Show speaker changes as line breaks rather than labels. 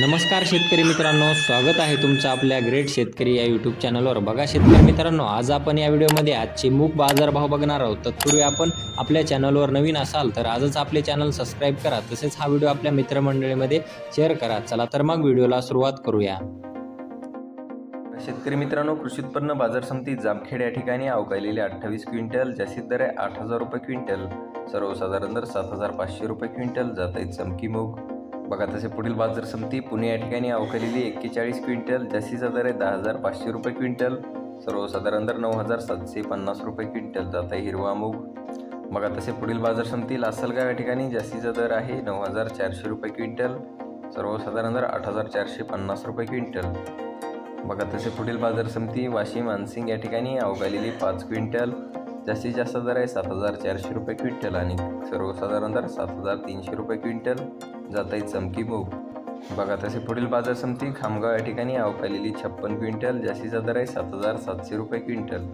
नमस्कार शेतकरी मित्रांनो स्वागत आहे तुमचं आपल्या ग्रेट शेतकरी या यूट्यूब चॅनलवर बघा शेतकरी मित्रांनो आज आपण या व्हिडिओमध्ये आजचे मूग बाजारभाव बघणार आहोत. तत्पूर्वी आपण आपल्या चॅनलवर नवीन असाल तर आजच आपले चॅनल सबस्क्राईब करा. तसेच हा व्हिडिओ आपल्या मित्रमंडळीमध्ये शेअर करा. चला तर मग व्हिडिओला सुरुवात करूया.
शेतकरी मित्रांनो कृषी उत्पन्न बाजार समिती जामखेड या ठिकाणी अवकाळलेले अठ्ठावीस क्विंटल जास्तीत दर आहे आठ हजार रुपये क्विंटल. सर्वसाधारण दर सात हजार पाचशे रुपये क्विंटल जात आहेत चमकी मूग. बघा तसे पुढील बाजार समिती पुणे या ठिकाणी अवकलेली एक्केचाळीस क्विंटल जास्तीचा दर आहे दहा हजार पाचशे रुपये क्विंटल. सर्वसाधारण दर नऊ हजार सातशे पन्नास रुपये क्विंटल. जात आहे हिरवा मूग बघा तसे पुढील बाजार समिती लासलगाव या ठिकाणी जास्तीचा दर आहे नऊ हजार चारशे रुपये क्विंटल. सर्वसाधारण दर आठ हजार चारशे पन्नास रुपये क्विंटल. बघा तसे पुढील बाजार समिती वाशिम मानसिंग या ठिकाणी अवघालेली पाच क्विंटल. जास्तीत जास्त दर आहे सात हजार चारशे रुपये क्विंटल आणि सर्वसाधारण दर सात हजार तीनशे रुपये क्विंटल. जात चमकी भाऊ बघा तसे पुढील बाजार समिती खामगाव या ठिकाणी अवकालेली छप्पन क्विंटल जास्तीचा दर आहे सात हजार सातशे रुपये क्विंटल.